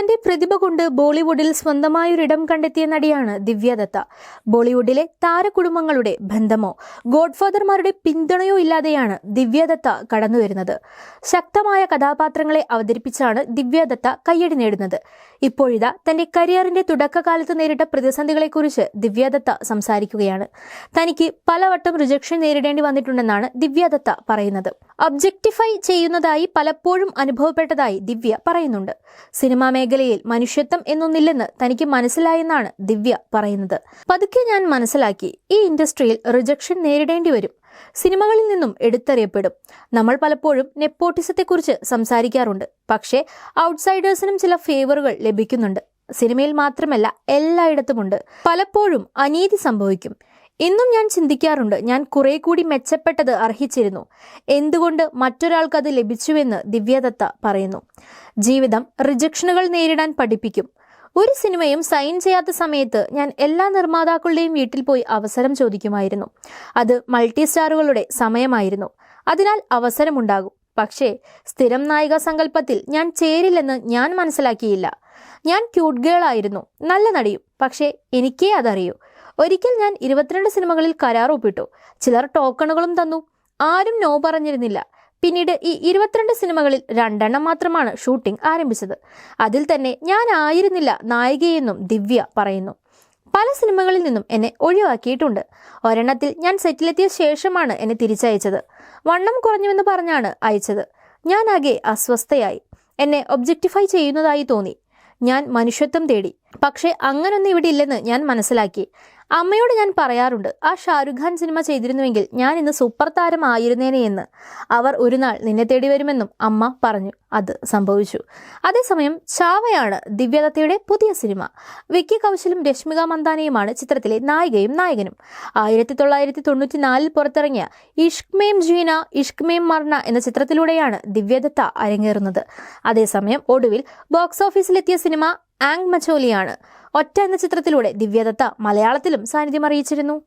തന്റെ പ്രതിഭ കൊണ്ട് ബോളിവുഡിൽ സ്വന്തമായൊരിടം കണ്ടെത്തിയ നടിയാണ് ദിവ്യദത്ത ബോളിവുഡിലെ താരകുടുംബങ്ങളുടെ ബന്ധമോ ഗോഡ്ഫാദർമാരുടെ പിന്തുണയോ ഇല്ലാതെയാണ് ദിവ്യദത്ത കടന്നുവരുന്നത്. ശക്തമായ കഥാപാത്രങ്ങളെ അവതരിപ്പിച്ചാണ് ദിവ്യദത്ത കയ്യടി നേടുന്നത്. ഇപ്പോഴിതാ തന്റെ കരിയറിന്റെ തുടക്കകാലത്ത് നേരിട്ട പ്രതിസന്ധികളെക്കുറിച്ച് ദിവ്യദത്ത സംസാരിക്കുകയാണ്. തനിക്ക് പലവട്ടം റിജക്ഷൻ നേരിടേണ്ടി വന്നിട്ടുണ്ടെന്നാണ് ദിവ്യദത്ത പറയുന്നത്. ഒബ്ജക്ടിഫൈ ചെയ്യുന്നതായി പലപ്പോഴും അനുഭവപ്പെട്ടതായി ദിവ്യ പറയുന്നുണ്ട്. സിനിമാ മേഖലയിൽ മനുഷ്യത്വം എന്നൊന്നില്ലെന്ന് തനിക്ക് മനസ്സിലായെന്നാണ് ദിവ്യ പറയുന്നത്. പതുക്കെ ഞാൻ മനസ്സിലാക്കി ഈ ഇൻഡസ്ട്രിയിൽ റിജക്ഷൻ നേരിടേണ്ടി വരും. സിനിമകളിൽ നിന്നും എടുത്തറിയപ്പെടും. നമ്മൾ പലപ്പോഴും നെപ്പോട്ടിസത്തെക്കുറിച്ച് സംസാരിക്കാറുണ്ട്. പക്ഷേ ഔട്ട്സൈഡേഴ്സിനും ചില ഫേവറുകൾ ലഭിക്കുന്നുണ്ട്. സിനിമയിൽ മാത്രമല്ല എല്ലായിടത്തുമുണ്ട്. പലപ്പോഴും അനീതി സംഭവിക്കും. ഇന്നും ഞാൻ ചിന്തിക്കാറുണ്ട്. ഞാൻ കുറെ കൂടി മെച്ചപ്പെട്ടത് അർഹിച്ചിരുന്നു. എന്തുകൊണ്ട് മറ്റൊരാൾക്കത് ലഭിച്ചുവെന്ന് ദിവ്യദത്ത പറയുന്നു. ജീവിതം റിജക്ഷനുകൾ നേരിടാൻ പഠിപ്പിക്കും. ഒരു സിനിമയും സൈൻ ചെയ്യാത്ത സമയത്ത് ഞാൻ എല്ലാ നിർമ്മാതാക്കളുടെയും വീട്ടിൽ പോയി അവസരം ചോദിക്കുമായിരുന്നു. അത് മൾട്ടി സ്റ്റാറുകളുടെ സമയമായിരുന്നു. അതിനാൽ അവസരമുണ്ടാകും. പക്ഷേ സ്ഥിരം നായിക സങ്കല്പത്തിൽ ഞാൻ ചേരില്ലെന്ന് ഞാൻ മനസ്സിലാക്കിയില്ല. ഞാൻ ക്യൂട്ട് ഗേൾ ആയിരുന്നു. നല്ല നടിയും. പക്ഷേ എനിക്കേ അതറിയൂ. ഒരിക്കൽ ഞാൻ ഇരുപത്തിരണ്ട് സിനിമകളിൽ കരാർ ഒപ്പിട്ടു. ചിലർ ടോക്കണുകളും തന്നു. ആരും നോ പറഞ്ഞിരുന്നില്ല. പിന്നീട് ഈ ഇരുപത്തിരണ്ട് സിനിമകളിൽ രണ്ടെണ്ണം മാത്രമാണ് ഷൂട്ടിംഗ് ആരംഭിച്ചത്. അതിൽ തന്നെ ഞാൻ ആയിരുന്നില്ല നായികയെന്നും ദിവ്യ പറയുന്നു. പല സിനിമകളിൽ നിന്നും എന്നെ ഒഴിവാക്കിയിട്ടുണ്ട്. ഒരെണ്ണത്തിൽ ഞാൻ സെറ്റിലെത്തിയ ശേഷമാണ് എന്നെ തിരിച്ചയച്ചത്. വണ്ണം കുറഞ്ഞുവെന്ന് പറഞ്ഞാണ് അയച്ചത്. ഞാൻ ആകെ അസ്വസ്ഥയായി. എന്നെ ഒബ്ജക്റ്റിഫൈ ചെയ്യുന്നതായി തോന്നി. ഞാൻ മനുഷ്യത്വം തേടി. പക്ഷേ അങ്ങനൊന്നും ഇവിടെ ഇല്ലെന്ന് ഞാൻ മനസ്സിലാക്കി. അമ്മയോട് ഞാൻ പറയാറുണ്ട് ആ ഷാരുഖ് ഖാൻ സിനിമ ചെയ്തിരുന്നുവെങ്കിൽ ഞാൻ ഇന്ന് സൂപ്പർ താരമായിരുന്നേനെ എന്ന്. അവർ ഒരു നാൾ നിന്നെ തേടി വരുമെന്നും അമ്മ പറഞ്ഞു. അത് സംഭവിച്ചു. അതേസമയം ചാവയാണ് ദിവ്യദത്തയുടെ പുതിയ സിനിമ. വിക്കി കൗശലും രശ്മിക മന്ദാനയുമാണ് ചിത്രത്തിലെ നായികയും നായകനും. ആയിരത്തി തൊള്ളായിരത്തി തൊണ്ണൂറ്റി നാലിൽ പുറത്തിറങ്ങിയ ഇഷ്ക്മേം ജീന ഇഷ്ക്മേം മർണ എന്ന ചിത്രത്തിലൂടെയാണ് ദിവ്യദത്ത അരങ്ങേറുന്നത്. അതേസമയം ഒടുവിൽ ബോക്സ് ഓഫീസിലെത്തിയ സിനിമ ആങ് മച്ചോലിയാണ്. ഒറ്റ എന്ന ചിത്രത്തിലൂടെ ദിവ്യദത്ത മലയാളത്തിലും സാന്നിധ്യം അറിയിച്ചിരുന്നു.